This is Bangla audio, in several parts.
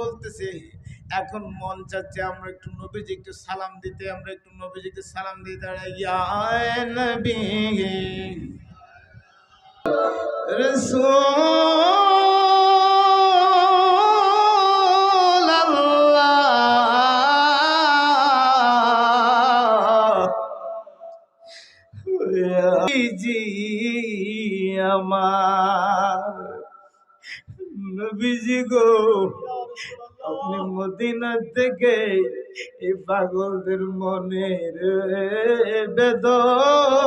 বলতেছে, এখন মন চাচ্ছে আমরা একটু নবীজি একটু সালাম দিতে, আমরা একটু নবীজি একটু সালাম দিয়ে দাঁড়াই। রসূল আমার, নবীজি গো। আপনি মদিনা থেকে এই পাগলদের মনের বেদনা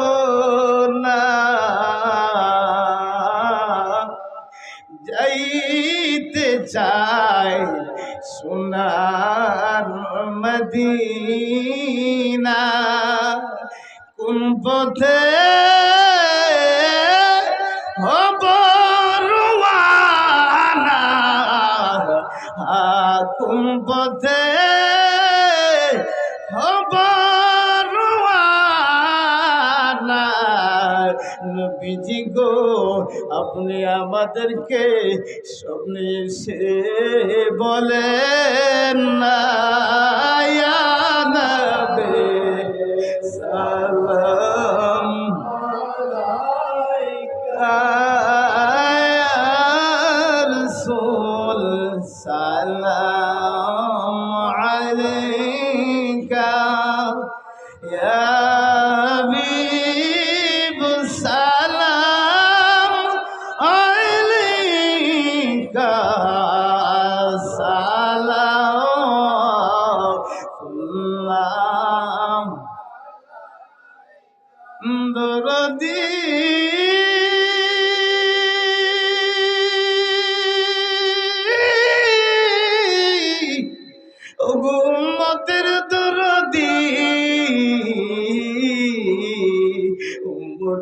যাইতে চাই সোনার মদিনা। কোন পথে নবীজি গো আপনি আমাদেরকে স্বপ্নে এসে বলেন না ইয়া নবী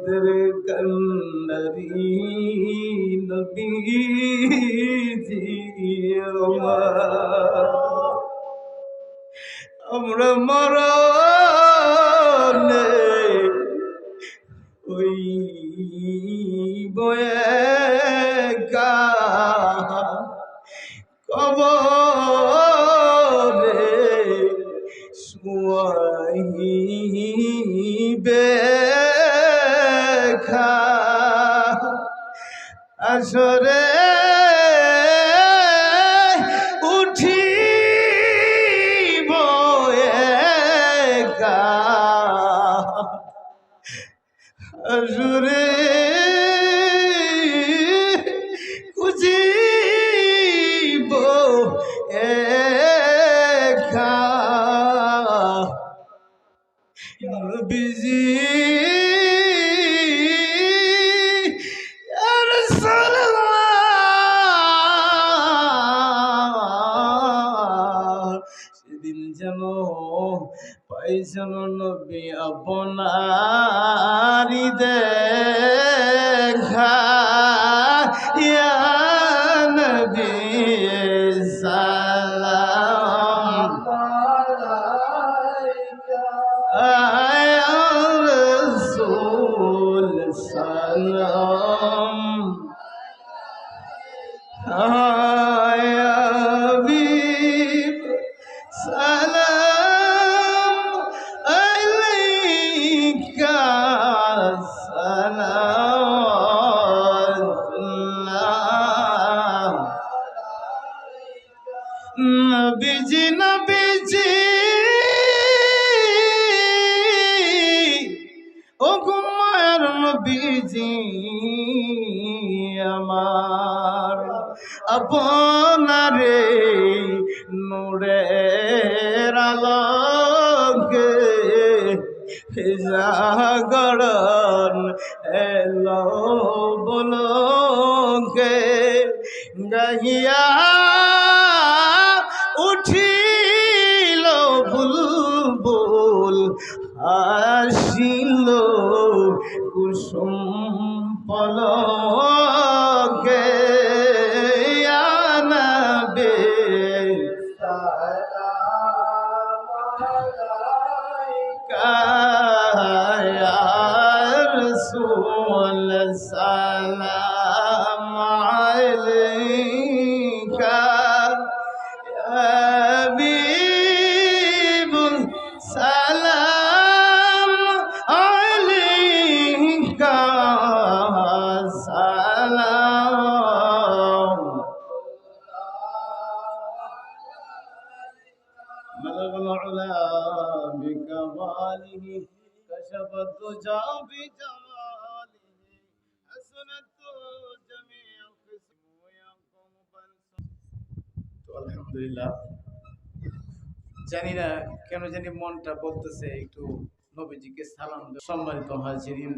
উম্মতের কন্নরি নবীজি আমার আমরা খা আসরে উঠিব একা। আসরে পাইছেন নবী আপনারি দেখা। নবী সালাম। রসূল সালাম। আয়া আপনারে নূরের আলোকে জাগরণ এলো বলকে গাইয়া উঠিল বুলবুল আসিল কুসুম পলকে। بلغ العلا بكماله كشف الدجى بجماله حسنت جميع خصم يقوم তো আলহামদুলিল্লাহ জানি না কেন জানি মনটা বলতেছে একটু নবীজিকে সালাম দেব। সম্মানিত হাজিরিন